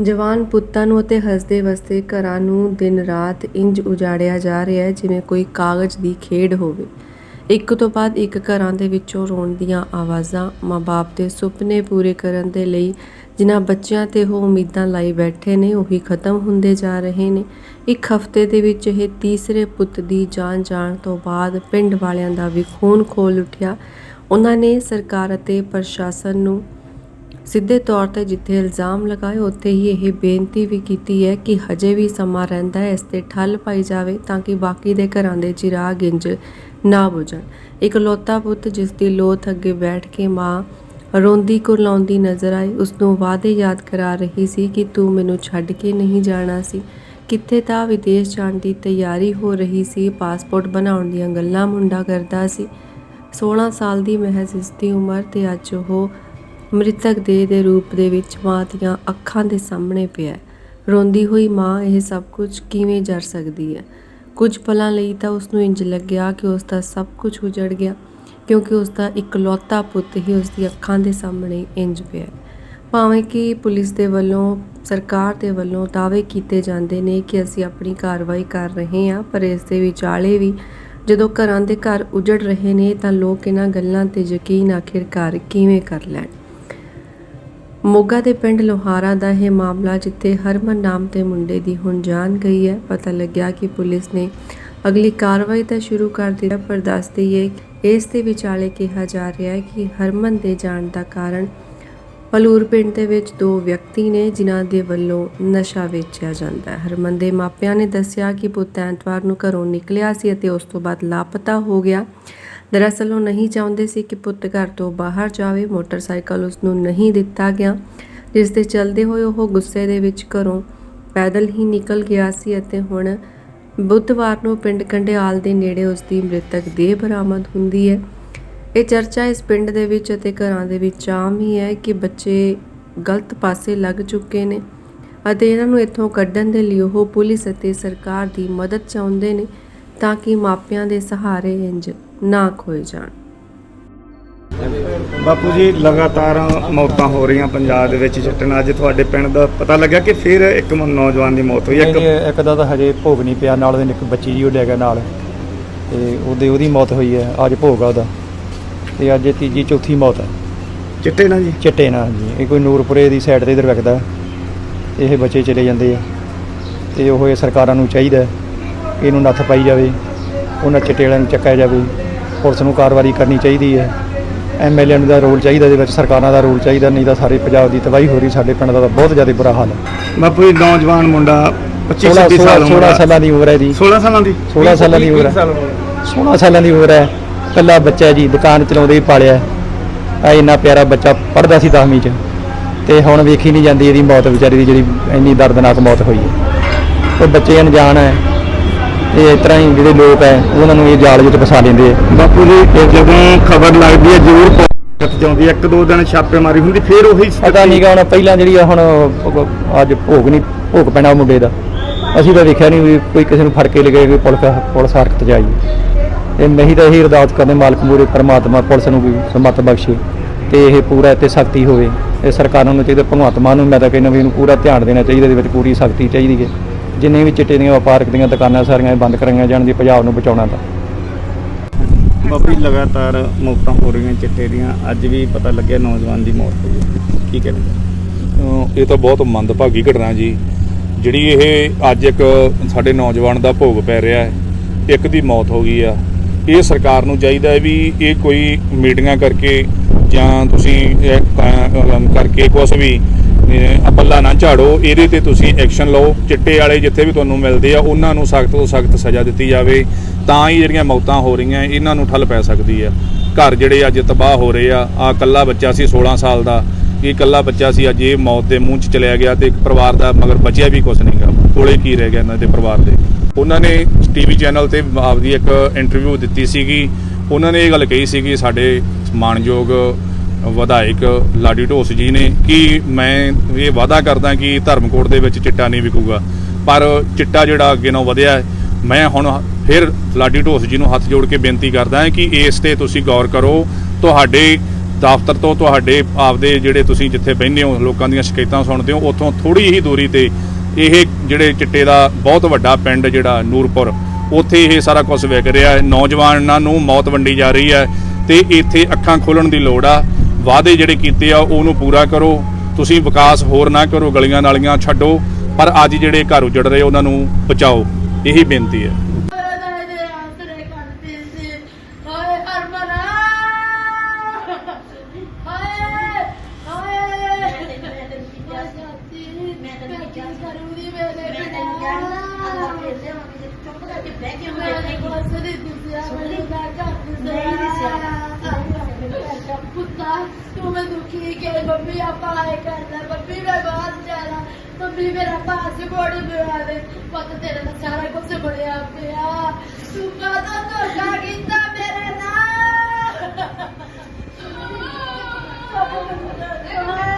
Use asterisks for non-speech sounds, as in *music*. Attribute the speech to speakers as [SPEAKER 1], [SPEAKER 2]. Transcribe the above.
[SPEAKER 1] ਜਵਾਨ ਪੁੱਤਾਂ ਨੂੰ ਅਤੇ ਹੱਸਦੇ ਵਸਦੇ ਘਰਾਂ ਨੂੰ ਦਿਨ ਰਾਤ ਇੰਜ ਉਜਾੜਿਆ ਜਾ ਰਿਹਾ ਹੈ ਜਿਵੇਂ ਕੋਈ ਕਾਗਜ਼ ਦੀ ਖੇਡ ਹੋਵੇ। ਇੱਕ ਤੋਂ ਬਾਅਦ ਇੱਕ ਘਰਾਂ ਦੇ ਵਿੱਚੋਂ ਰੋਣ ਦੀਆਂ ਆਵਾਜ਼ਾਂ ਮਾਂ-ਬਾਪ ਦੇ ਸੁਪਨੇ ਪੂਰੇ ਕਰਨ ਦੇ ਲਈ ਜਿਨ੍ਹਾਂ ਬੱਚਿਆਂ ਤੇ ਉਹ ਉਮੀਦਾਂ ਲਾਈ ਬੈਠੇ ਨੇ, ਉਹੀ ਖਤਮ ਹੁੰਦੇ ਜਾ ਰਹੇ ਨੇ। ਇੱਕ ਹਫ਼ਤੇ ਦੇ ਵਿੱਚ ਇਹ ਤੀਸਰੇ ਪੁੱਤ ਦੀ ਜਾਨ ਜਾਣ ਤੋਂ ਬਾਅਦ ਪਿੰਡ ਵਾਲਿਆਂ ਦਾ ਵੀ ਖੂਨ ਖੋਲ ਉੱਠਿਆ। ਉਹਨਾਂ ਨੇ ਸਰਕਾਰ ਅਤੇ ਪ੍ਰਸ਼ਾਸਨ ਨੂੰ ਸਿੱਧੇ ਤੌਰ ਤੇ ਜਿੱਥੇ ਇਲਜ਼ਾਮ ਲਗਾਏ, ਉੱਥੇ ਹੀ ਇਹ ਬੇਨਤੀ ਵੀ ਕੀਤੀ ਹੈ ਕਿ ਹਜੇ ਵੀ ਸਮਾਂ ਰਹਿੰਦਾ ਹੈ, ਇਸ ਤੇ ਠੱਲ ਪਾਈ ਜਾਵੇ ਤਾਂ ਕਿ ਬਾਕੀ ਦੇ ਘਰਾਂ ਦੇ ਚਿਰਾਗ ਇੰਜ ਨਾ ਬੁਝਣ। ਇੱਕ ਲੋਤਾ ਪੁੱਤ ਜਿਸ ਦੀ ਲੋਥ ਅੱਗੇ ਬੈਠ ਕੇ ਮਾਂ ਰੋਂਦੀ ਕੁਰਲਾਉਂਦੀ ਨਜ਼ਰ ਆਈ, ਉਸ ਨੂੰ ਵਾਅਦੇ ਯਾਦ ਕਰਾ ਰਹੀ ਸੀ ਕਿ ਤੂੰ ਮੈਨੂੰ ਛੱਡ ਕੇ ਨਹੀਂ ਜਾਣਾ ਸੀ। ਕਿੱਥੇ ਤਾਂ ਵਿਦੇਸ਼ ਜਾਣ ਦੀ ਤਿਆਰੀ ਹੋ ਰਹੀ ਸੀ, ਪਾਸਪੋਰਟ ਬਣਾਉਣ ਦੀਆਂ ਗੱਲਾਂ ਮੁੰਡਾ ਕਰਦਾ ਸੀ। 16 ਸਾਲ ਦੀ ਮਹਿਜ਼ ਇਸ ਦੀ ਉਮਰ ਤੇ ਅੱਜ ਉਹ ਮ੍ਰਿਤਕ ਦੇਹ ਦੇ ਰੂਪ ਦੇ ਵਿੱਚ ਮਾਂ ਦੀਆਂ ਅੱਖਾਂ ਦੇ ਸਾਹਮਣੇ ਪਿਆ ਰੋਂਦੀ ਹੋਈ ਮਾਂ, ਇਹ ਸਭ ਕੁਝ ਕਿਵੇਂ ਜਰ ਸਕਦੀ ਹੈ? ਕੁਝ ਪਲਾਂ ਲਈ ਤਾਂ ਉਸ ਨੂੰ ਇੰਜ ਲੱਗਿਆ ਕਿ ਉਸ ਦਾ ਸਭ ਕੁਝ ਉਜੜ ਗਿਆ, ਕਿਉਂਕਿ ਉਸ ਦਾ ਇਕਲੌਤਾ ਪੁੱਤ ਹੀ ਉਸ ਦੀ ਅੱਖਾਂ ਦੇ ਸਾਹਮਣੇ ਇੰਜ ਪਿਆ ਭਾਵੇਂ ਕਿ ਪੁਲਿਸ ਦੇ ਵੱਲੋਂ, ਸਰਕਾਰ ਦੇ ਵੱਲੋਂ ਦਾਅਵੇ ਕੀਤੇ ਜਾਂਦੇ ਨੇ ਕਿ ਅਸੀਂ ਆਪਣੀ ਕਾਰਵਾਈ ਕਰ ਰਹੇ ਹਾਂ, ਪਰ ਇਸ ਦੇ ਵਿਚਾਲੇ ਵੀ ਜਦੋਂ ਘਰਾਂ ਦੇ ਘਰ ਉਜੜ ਰਹੇ ਨੇ ਤਾਂ ਲੋਕ ਇਹਨਾਂ ਗੱਲਾਂ ਤੇ ਯਕੀਨ ਆਖਿਰਕਾਰ ਕਿਵੇਂ ਕਰ ਲੈਣ। ਮੋਗਾ ਦੇ ਪਿੰਡ ਲੋਹਾਰਾ ਦਾ ਇਹ ਮਾਮਲਾ ਜਿੱਥੇ ਹਰਮਨ ਨਾਮ ਦੇ ਮੁੰਡੇ ਦੀ ਹੁਣ ਜਾਨ ਗਈ ਹੈ, ਪਤਾ ਲੱਗਿਆ ਕਿ ਪੁਲਿਸ ਨੇ ਅਗਲੀ ਕਾਰਵਾਈ ਤਾਂ ਸ਼ੁਰੂ ਕਰ ਦਿੱਤੀ, ਪਰ ਦੱਸ ਦਈਏ, ਇਸ ਦੇ ਵਿਚਾਲੇ ਕਿਹਾ ਜਾ ਰਿਹਾ ਹੈ ਕਿ ਹਰਮਨ ਦੇ ਜਾਣ ਦਾ ਕਾਰਨ ਪਲੂਰ ਪਿੰਡ ਦੇ ਵਿੱਚ ਦੋ ਵਿਅਕਤੀ ਨੇ, ਜਿਨ੍ਹਾਂ ਦੇ ਵੱਲੋਂ ਨਸ਼ਾ ਵੇਚਿਆ ਜਾਂਦਾ ਹੈ। ਹਰਮਨ ਦੇ ਮਾਪਿਆਂ ਨੇ ਦੱਸਿਆ ਕਿ ਪੁੱਤ ਐਤਵਾਰ ਨੂੰ ਘਰੋਂ ਨਿਕਲਿਆ ਸੀ ਅਤੇ ਉਸ ਤੋਂ ਬਾਅਦ ਲਾਪਤਾ ਹੋ ਗਿਆ। ਦਰਅਸਲ ਉਹ ਨਹੀਂ ਚਾਹੁੰਦੇ ਸੀ ਕਿ ਪੁੱਤ ਘਰ ਤੋਂ ਬਾਹਰ ਜਾਵੇ, ਮੋਟਰਸਾਈਕਲ ਉਸ ਨੂੰ ਨਹੀਂ ਦਿੱਤਾ ਗਿਆ। ਜਿਸ ਦੇ ਚਲਦੇ ਹੋਏ ਉਹ ਗੁੱਸੇ ਦੇ ਵਿੱਚ ਘਰੋਂ ਪੈਦਲ ਹੀ ਨਿਕਲ ਗਿਆ ਸੀ ਅਤੇ ਹੁਣ ਬੁੱਧਵਾਰ ਨੂੰ ਪਿੰਡ ਕੰਡਿਆਲ ਦੇ ਨੇੜੇ ਉਸ ਦੀ ਮ੍ਰਿਤਕ ਦੇਹ ਬਰਾਮਦ ਹੁੰਦੀ ਹੈ। ਇਹ ਚਰਚਾ ਇਸ ਪਿੰਡ ਦੇ ਵਿੱਚ ਅਤੇ ਘਰਾਂ ਦੇ ਵਿੱਚ ਆਮ ਹੀ ਹੈ ਕਿ ਬੱਚੇ ਗਲਤ ਪਾਸੇ ਲੱਗ ਚੁੱਕੇ ਨੇ ਅਤੇ ਇਹਨਾਂ ਨੂੰ ਇੱਥੋਂ ਕੱਢਣ ਦੇ ਲਈ ਉਹ ਪੁਲਿਸ ਅਤੇ ਸਰਕਾਰ ਦੀ ਮਦਦ ਚਾਹੁੰਦੇ ਨੇ ਤਾਂ ਕਿ ਮਾਪਿਆਂ ਦੇ ਸਹਾਰੇ ਇੰਜ ਨਾ ਖੋਏ ਜਾਣ।
[SPEAKER 2] ਬਾਪੂ ਜੀ ਲਗਾਤਾਰ ਮੌਤਾਂ ਹੋ ਰਹੀਆਂ ਪੰਜਾਬ ਦੇ ਵਿੱਚ ਚਟਣਾ ਅੱਜ ਤੁਹਾਡੇ ਪਿੰਡ ਦਾ ਪਤਾ ਲੱਗਿਆ ਕਿ ਫਿਰ ਇੱਕ ਨੌਜਵਾਨ ਦੀ ਮੌਤ ਹੋਈ ਇੱਕ
[SPEAKER 3] ਇੱਕ ਦਾ ਤਾਂ ਹਜੇ ਭੋਗ ਨਹੀਂ ਪਿਆ ਨਾਲ ਉਹਦੇ ਇੱਕ ਬੱਚੀ ਜੀ ਉਹ ਲੈ ਗਿਆ ਨਾਲ। ਤੇ ਉਹਦੇ ਉਹਦੀ ਮੌਤ ਹੋਈ ਹੈ ਅੱਜ ਭੋਗ ਆ ਉਹਦਾ। ਤੇ ਅੱਜ ਇਹ ਤੀਜੀ ਚੌਥੀ ਮੌਤ ਹੈ
[SPEAKER 2] ਚਿੱਟੇ ਨਾ ਜੀ?
[SPEAKER 3] ਚਿੱਟੇ ਨਾਲ ਜੀ ਇਹ ਕੋਈ ਨੂਰਪੁਰੇ ਦੀ ਸਾਈਡ ਤੇ ਇਧਰ ਵਿਕਦਾ ਤੇ ਇਹ ਬੱਚੇ ਚਲੇ ਜਾਂਦੇ ਆ। ਤੇ ਉਹ ਇਹ ਸਰਕਾਰਾਂ ਨੂੰ ਚਾਹੀਦਾ ਹੈ, ਇਹਨੂੰ ਨੱਥ ਪਾਈ ਜਾਵੇ ਉਹਨਾਂ ਚਿੱਟੇ ਵਾਲਿਆਂ ਨੂੰ ਚੱਕਿਆ ਜਾਵੇ। ਪੁਲਿਸ ਨੂੰ ਕਾਰਵਾਈ ਕਰਨੀ ਚਾਹੀਦੀ ਹੈ। ਐਮਐਲਏ ਦਾ ਰੋਲ ਚਾਹੀਦਾ ਇਹਦੇ ਵਿੱਚ ਸਰਕਾਰਾਂ ਦਾ ਰੋਲ ਚਾਹੀਦਾ ਨਹੀਂ ਤਾਂ ਸਾਰੇ ਪੰਜਾਬ ਦੀ ਤਬਾਹੀ ਹੋ ਰਹੀ ਸਾਡੇ ਪਿੰਡ ਦਾ ਤਾਂ ਬਹੁਤ ਜ਼ਿਆਦਾ ਬੁਰਾ ਹਾਲ ਹੈ।
[SPEAKER 2] ਬਾਪੂ ਜੀ ਨੌਜਵਾਨ ਮੁੰਡਾ 25
[SPEAKER 3] 16
[SPEAKER 2] 26 ਸਾਲ
[SPEAKER 3] 16
[SPEAKER 2] ਉਮਰ
[SPEAKER 3] 16 ਸਾਲਾਂ ਦੀ ਉਮਰ ਹੈ ਦੀ
[SPEAKER 2] 16 ਸਾਲਾਂ ਦੀ?
[SPEAKER 3] 16 ਸਾਲਾਂ ਦੀ ਉਮਰ ਹੈ। 16 ਸਾਲਾਂ ਦੀ ਉਮਰ ਹੈ। ਕੱਲਾ ਬੱਚਾ ਹੈ ਜੀ ਦੁਕਾਨ ਚਲਾਉਂਦੇ ਹੀ ਪਾਲਿਆ ਆ ਇੰਨਾ ਪਿਆਰਾ ਬੱਚਾ ਪੜਦਾ ਸੀ 10ਵੀਂ ਚ। ਤੇ ਹੁਣ ਵੇਖੀ ਨਹੀਂ ਜਾਂਦੀ ਇਹਦੀ ਮੌਤ ਵਿਚਾਰੀ ਦੀ ਜਿਹੜੀ ਇੰਨੀ ਦਰਦਨਾਕ ਮੌਤ ਹੋਈ ਹੈ। ਉਹ ਬੱਚੇ ਅਣਜਾਣ ਹੈ। ਇਹ ਇਸ ਤਰ੍ਹਾਂ ਹੀ ਜਿਹੜੇ ਲੋਕ ਹੈ ਉਹਨਾਂ ਨੂੰ ਇਹ ਜਾਲ ਵਿੱਚ ਫਸਾ ਲੈਂਦੇ ਆ।
[SPEAKER 2] ਬਾਪੂ ਜੀ ਇਹ ਜਦੋਂ ਖਬਰ ਲੱਗਦੀ ਹੈ ਜ਼ਰੂਰ ਪਹੁੰਚ ਜਾਂਦੀ ਹੈ। ਇੱਕ ਦੋ ਦਿਨ ਛਾਪੇਮਾਰੀ ਹੁੰਦੀ ਫਿਰ ਉਹੀ
[SPEAKER 3] ਪਤਾ ਨਹੀਂ ਗਾ ਹੁਣ ਪਹਿਲਾਂ ਜਿਹੜੀ ਆ ਹੁਣ ਅੱਜ ਭੋਗ ਨਹੀਂ ਭੋਗ ਪੈਣਾ ਉਹ ਮੁੰਡੇ ਦਾ। ਅਸੀਂ ਤਾਂ ਵੇਖਿਆ ਨਹੀਂ ਵੀ ਕੋਈ ਕਿਸੇ ਨੂੰ ਫੜ ਕੇ ਲਗੇ ਕੋਈ ਪੁਲਿਸ ਪੁਲਿਸ ਹਰਕਤ ਜਾਈ ਤੇ ਨਹੀਂ ਤਾਂ ਇਹੀ ਅਰਦਾਸ ਕਰਦੇ ਮਾਲਕ ਮੂਰੇ ਪਰਮਾਤਮਾ ਪੁਲਿਸ ਨੂੰ ਵੀ ਸਮਤ ਬਖਸ਼ੇ ਤੇ ਇਹ ਪੂਰਾ ਤੇ ਸਖਤੀ ਹੋਵੇ। ਇਹ ਸਰਕਾਰਾਂ ਨੂੰ ਚਾਹੀਦਾ ਭਗਵੰਤ ਮਾਨ ਨੂੰ ਮੈਂ ਤਾਂ ਕਹਿੰਦਾ ਵੀ ਇਹਨੂੰ ਪੂਰਾ ਧਿਆਨ ਦੇਣਾ ਚਾਹੀਦਾ ਇਹਦੇ ਵਿੱਚ ਪੂਰੀ ਸਖਤੀ ਚਾਹੀਦੀ ਹੈ। ਜਿੰਨੇ ਵੀ ਚਿੱਟੇ ਦੀਆਂ ਵਪਾਰਕ ਦੀਆਂ ਦੁਕਾਨਾਂ ਸਾਰੀਆਂ ਇਹ ਬੰਦ ਕਰਾਈਆਂ ਜਾਣ ਦੀ ਪੰਜਾਬ ਨੂੰ ਬਚਾਉਣਾ ਤਾਂ।
[SPEAKER 2] ਬਾਪੂ ਜੀ ਲਗਾਤਾਰ ਮੌਤਾਂ ਹੋ ਰਹੀਆਂ ਚਿੱਟੇ ਦੀਆਂ। ਅੱਜ ਵੀ ਪਤਾ ਲੱਗਿਆ ਨੌਜਵਾਨ ਦੀ ਮੌਤ ਹੋਈ ਹੈ। ਕੀ ਕਹਿੰਦੇ
[SPEAKER 4] ਇਹ ਤਾਂ ਬਹੁਤ ਮੰਦਭਾਗੀ ਘਟਨਾ ਜੀ। ਜਿਹੜੀ ਇਹ ਅੱਜ ਇੱਕ ਸਾਡੇ ਨੌਜਵਾਨ ਦਾ ਭੋਗ ਪੈ ਰਿਹਾ ਹੈ ਇੱਕ ਦੀ ਮੌਤ ਹੋ ਗਈ ਆ। ਇਹ ਸਰਕਾਰ ਨੂੰ ਚਾਹੀਦਾ ਹੈ ਵੀ ਇਹ ਕੋਈ ਮੀਟਿੰਗਾਂ ਕਰਕੇ ਜਾਂ ਤੁਸੀਂ ਕਰਕੇ ਕੁਛ ਵੀ ਅਹ, ਪੱਲਾ ਨਾ ਝਾੜੋ ਇਹਦੇ ਤੇ ਤੁਸੀਂ ਐਕਸ਼ਨ ਲਓ। ਚਿੱਟੇ ਵਾਲੇ ਜਿੱਥੇ ਵੀ ਤੁਹਾਨੂੰ ਮਿਲਦੇ ਆ ਉਹਨਾਂ ਨੂੰ ਸਖਤ ਤੋਂ ਸਖਤ ਸਜ਼ਾ ਦਿੱਤੀ ਜਾਵੇ। ਤਾਂ ਹੀ ਜਿਹੜੀਆਂ ਮੌਤਾਂ ਹੋ ਰਹੀਆਂ ਇਹਨਾਂ ਨੂੰ ਠੱਲ ਪੈ ਸਕਦੀ ਆ। ਘਰ ਜਿਹੜੇ ਅੱਜ ਤਬਾਹ ਹੋ ਰਹੇ ਆ ਆ ਕੱਲਾ ਬੱਚਾ ਸੀ 16 ਸਾਲ ਦਾ। ਇਹ ਇਕੱਲਾ ਬੱਚਾ ਸੀ ਅੱਜ ਇਹ ਮੌਤ ਦੇ ਮੂੰਹ 'ਚ ਚਲਿਆ ਗਿਆ ਤੇ ਇੱਕ ਪਰਿਵਾਰ ਦਾ ਮਗਰ ਬਚਿਆ ਵੀ ਕੁਝ ਨਹੀਂਗਾ ਕੋਲੇ ਕੀ ਰਹਿ ਗਿਆ ਇਹਨਾਂ ਦੇ ਪਰਿਵਾਰ ਦੇ? ਉਹਨਾਂ ਨੇ ਟੀਵੀ ਚੈਨਲ ਤੇ ਆਪਦੀ ਇੱਕ ਇੰਟਰਵਿਊ ਦਿੱਤੀ ਸੀਗੀ। ਉਹਨਾਂ ਨੇ ਇਹ ਗੱਲ ਕਹੀ ਸੀਗੀ ਸਾਡੇ ਮਾਣਯੋਗ ਵਿਧਾਇਕ ਲਾਡੀ ਢੋਸ ਜੀ ਨੇ ਕਿ ਮੈਂ ਇਹ ਵਾਅਦਾ ਕਰਦਾ ਕਿ ਧਰਮਕੋਟ ਦੇ ਵਿੱਚ ਚਿੱਟਾ ਨਹੀਂ ਵਿਕੂਗਾ। ਪਰ ਚਿੱਟਾ ਜਿਹੜਾ ਅੱਗੇ ਨਾਲੋਂ ਵਧਿਆ ਹੈ, ਮੈਂ ਹੁਣ ਫਿਰ ਲਾਡੀ ਢੋਸ ਜੀ ਨੂੰ ਹੱਥ ਜੋੜ ਕੇ ਬੇਨਤੀ ਕਰਦਾ ਹਾਂ ਕਿ ਇਸ ਤੇ ਤੁਸੀਂ ਗੌਰ ਕਰੋ। ਤੁਹਾਡੇ ਦਫ਼ਤਰ ਤੋਂ ਤੁਹਾਡੇ ਆਪਦੇ ਜਿਹੜੇ ਤੁਸੀਂ ਜਿੱਥੇ ਬਹਿੰਦੇ ਹੋ, ਲੋਕਾਂ ਦੀਆਂ ਸ਼ਿਕਾਇਤਾਂ ਸੁਣਦੇ ਹੋ, ਉੱਥੋਂ ਥੋੜੀ ਹੀ ਦੂਰੀ ਤੇ ਇਹ ਜਿਹੜੇ ਚਿੱਟੇ ਦਾ ਬਹੁਤ ਵੱਡਾ ਪਿੰਡ ਜਿਹੜਾ ਨੂਰਪੁਰ, ਉੱਥੇ ਇਹ ਸਾਰਾ ਕੁਝ ਵਿਕ ਰਿਹਾ ਹੈ। ਨੌਜਵਾਨਾਂ ਨੂੰ ਮੌਤ ਵੰਡੀ ਜਾ ਰਹੀ ਹੈ ਤੇ ਇੱਥੇ ਅੱਖਾਂ ਖੋਲਣ ਦੀ ਲੋੜ ਆ। ਵਾਅਦੇ ਜਿਹੜੇ ਕੀਤੇ ਆ, ਉਹਨੂੰ ਪੂਰਾ ਕਰੋ। ਤੁਸੀਂ ਵਿਕਾਸ ਹੋਰ ਨਾ ਕਰੋ, ਗਲੀਆਂ ਨਾਲੀਆਂ ਛੱਡੋ, ਪਰ ਅੱਜ ਜਿਹੜੇ ਘਰ ਉਜੜ ਰਹੇ, ਉਹਨਾਂ ਨੂੰ ਬਚਾਓ। ਇਹੀ ਬੇਨਤੀ ਹੈ
[SPEAKER 5] ਮੇਰੇ ਆਸਰੇ ਕਰਦੀ ਸੀ ਹਾਏ ਹਰਮਨਾ ਹਾਏ ਹਾਏ ਮੈਂ ਤੈਨੂੰ ਕਿਹਾ ਸੀ ਮੈਂ ਤੈਨੂੰ ਕਿਹਾ ਕਰੂੰਗੀ ਮੇਰੇ ਮੈਂ ਤੈਨੂੰ ਕਿਹਾ ਅੱਲਾ ਫੇਰ ਦੇ ਮੰਮੀ ਚੁੱਪ ਕਰਕੇ ਬਹਿ ਕੇ ਮੈਂ ਬਸ ਨਹੀਂ ਦਿਸਿਆ ਮੈਨੂੰ ਮੈਂ ਕਰਦੀ ਨਹੀਂ ਦਿਸਿਆ ਪੁੱਤਾ ਤੂੰ ਮੈਂ ਦੁਖੀ ਕਿ ਮੰਮੀ ਆਪਾਂ ਆਏ ਕਰਦਾ ਮੰਮੀ ਮੈਂ ਬਾਹਰ ਜਾਣਾ। ਮੰਮੀ ਮੇਰਾ ਪਾਸਪੋਰਟ ਬਣਾ ਦੇ। ਪੁੱਤ ਤੇਰੇ ਦਾ ਸਾਰਾ ਕੁਝ ਬਣਿਆ ਪਿਆ। ਤੂੰ ਕਾਹਦਾ ਧੋਖਾ ਕੀਤਾ ਮੇਰੇ ਨਾਲ? *laughs*